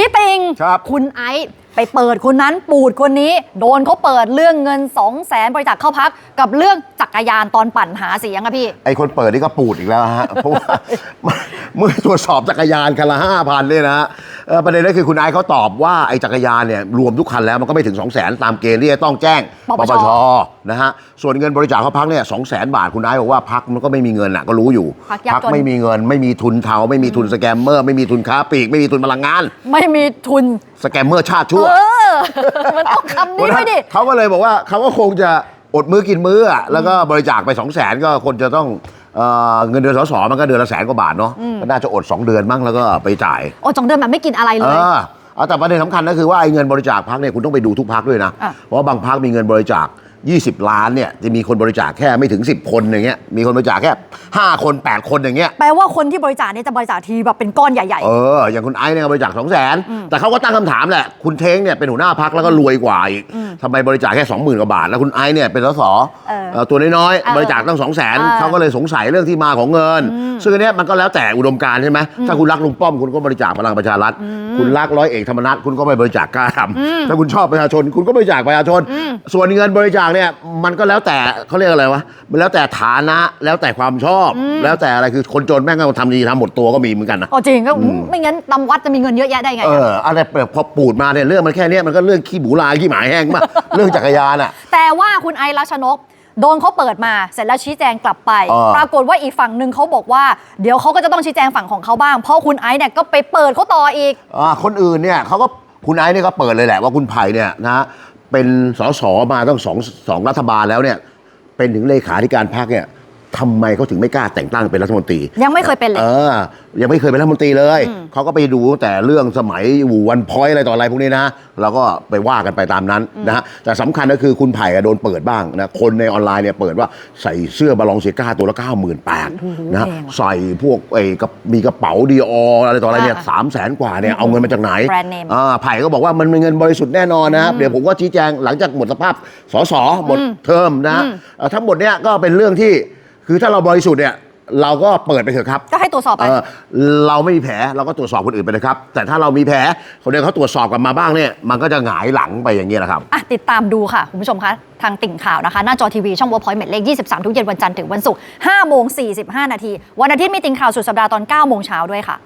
พี่ติงครับคุณไอซ์ไปเปิดคนนั้นปูดคนนี้ โดนเขาเปิดเรื่องเงิน 2 0 0แสนบริจาคเข้าพัก กับเรื่องจักรยานตอนปั่นหาเสียงอะพี่ ไอคนเปิดนี่ก็ปูดอีกแล้วฮะ เพราะว่า เมื่อตรวจสอบจักรยานคันละห้าพันเนี่ยนะฮะเอ่อประเด็นก็คือคุณไอซ์เขาตอบว่าไอจักรยานเนี่ยรวมทุกคันแล้วมันก็ไม่ถึง 2 0 0 0 0 0ตามเกณฑ์ที่จะต้องแจ้งปปชนะฮะส่วนเงินบริจาคเข้าพักเนี่ยสองแสนบาทคุณไอซ์บอกว่าพักมันก็ไม่มีเงินอะก็รู้อยู่พรรคยากจนไม่มีเงิน ไม่มีทุนเทาไม่มีทุนสแกมเมอร์ ไม่มีทุนค้าปลีกไม่มีทุนพลังงาน ไม่มีทุน สแกมเมอร์ชาติชั่ว เออ มันต้องคำนี้ไว้ดิ เขาก็เลยบอกว่าเขาก็คงจะอดมื้อกินมื้ออะแล้วก็บริจาคไป2 0 0แสนก็คนจะต้อง เอ่อเงินเดือนสสมันก็เดือนละแสนกว่าบาทเนาะก็น่าจะอด 2 เดือนมั้งแล้วก็ไปจ่าย โอ้จงเดินแบบไม่กินอะไรเลเอย อเอาแต่ประเด็นสำคัญก็คือว่าไอ้เงินบริจาคพักเนี่ยคุณต้องไปดูทุกพักด้วยนะ อะ เพราะว่าบางพักมีเงินบริจาค 20 ล้านเนี่ยจะมีคนบริจาคแค่ไม่ถึง 10 คนอย่างเงี้ยมีคนบริจาคแค่ 5 คน 8 คนอย่างเงี้ยแปลว่าคนที่บริจาคเนี่ยจะบริจาคทีแบบเป็นก้อนใหญ่เอออย่างคุณไอซ์เนี่ยบริจาคสองแสนแต่เขาก็ตั้งคำถามแหละ คุณเท้งเนี่ยเป็นหัวหน้าพักแล้วก็รวยกว่าอีกทำไมบริจาคแค่สองหมื่นกว่าบาท แล้วคุณไอซ์เนี่ยเป็นสสเออ เอ่อตัวน้อยเออๆบริจาคตั้งสองแสนเออเขาก็เลยสงสัยเรื่องที่มาของเงิน ซึ่งอันเนี้ยมันก็แล้วแต่อุดมการณ์ใช่ไหมถ้าคุณรักลุงป้อมคุณก็บริจาคพลังประชารัฐคุณรักร้อยเอกธรรมนัฐคุณก็ไปบริจาคกล้าทำถ้าคุณชอบประชาชนคุณก็บริจาคประชาชน ส่วนเงินบริจาคเนี่ยมันก็แล้วแต่เขาเรียกอะไรวะมันแล้วแต่ฐานะแล้วแต่ความชอบ แล้วแต่อะไรคือคนจนแม่งก็ทำดีทำหมดตัวก็มีเหมือนกันนะๆอ๋อจริงก็ไม่งั้นตำวัดจะมีเงินเยอะแยะได้ไงเออะออะไรแบบพอปูดมาเนี่ยเรื่องมันแค่เนี้ยมันก็เรื่องขี้หมูลายขี้หมาแห้งมาก เรื่องจักรยานอะ แต่ว่าคุณไอซ์รัชนก โดนเขาเปิดมาเสร็จแล้วชี้แจงกลับไปเออปรากฏว่าอีกฝั่งหนึ่งเขาบอกว่า เดี๋ยวเขาก็จะต้องชี้แจงฝั่งของเขาบ้าง เพราะคุณไอซ์เนี่ยก็ไปเปิดเขาต่ออีก อ่าคนอื่นเนี่ยเขาก็คุณไอ้เนี่ยก็เปิดเลยแหละว่าคุณไผ่เนี่ยนะ เป็นสสมาตั้งสองสองรัฐบาลแล้วเนี่ยเป็นถึงเลขาธิการพรรคเนี่ย ทำไมเขาถึงไม่กล้าแต่งตั้งเป็นรัฐมนตรี ยังไม่เคยเป็นเลย เออ ยังไม่เคยเป็นรัฐมนตรีเลยเขาก็ไปดูตั้งแต่เรื่องสมัยอยู่วันพอยอะไรต่ออะไรพวกนี้นะ เราก็ไปว่ากันไปตามนั้นนะฮะ แต่สำคัญก็คือคุณไผ่อะโดนเปิดบ้างนะ คนในออนไลน์เนี่ยเปิดว่าใส่เสื้อบาลองเซียก้าตัวละ 9 8 0 0 0นะฮะแพงว่ะใส่พวกไอ้กับมีกระเป๋าดีออะไรต่ออะไรเนี่ยอ่าสามแสนกว่าเนี่ยเอาเงินมาจากไหน แบรนด์เนม อ่าไผ่ก็บอกว่ามันเป็นเงินบริสุทธิ์แน่นอนนะครับ เดี๋ยวผมก็ชี้แจงหลังจากหมดสภาพสสหมดเทอมนะฮะเอ่อทั้งหมดเนี่ยก็เป็นเรื่องที่ คือถ้าเราบริสุทธิ์เนี่ยเราก็เปิดไปเถอะครับ ก็ให้ตรวจสอบไป เออเราไม่มีแผลเราก็ตรวจสอบคนอื่นไปนะครับ แต่ถ้าเรามีแผลคนเดียวเขาตรวจสอบกลันมาบ้างเนี่ยมันก็จะหงายหลังไปอย่างนี้ยแหละครับ อะติดตามดูค่ะ คุณผู้ชมคะทางติ่งข่าวนะคะ หน้าจอทีวีช่อง Workpoint เม็ดเลข 23 ทุกเย็นวันจันทร์ถึงวันศุกร์5โมง45 นาที วันอาทิตย์มีติ่งข่าวสุดสัปดาห์ตอน9โมงเช้าด้วยค่ะ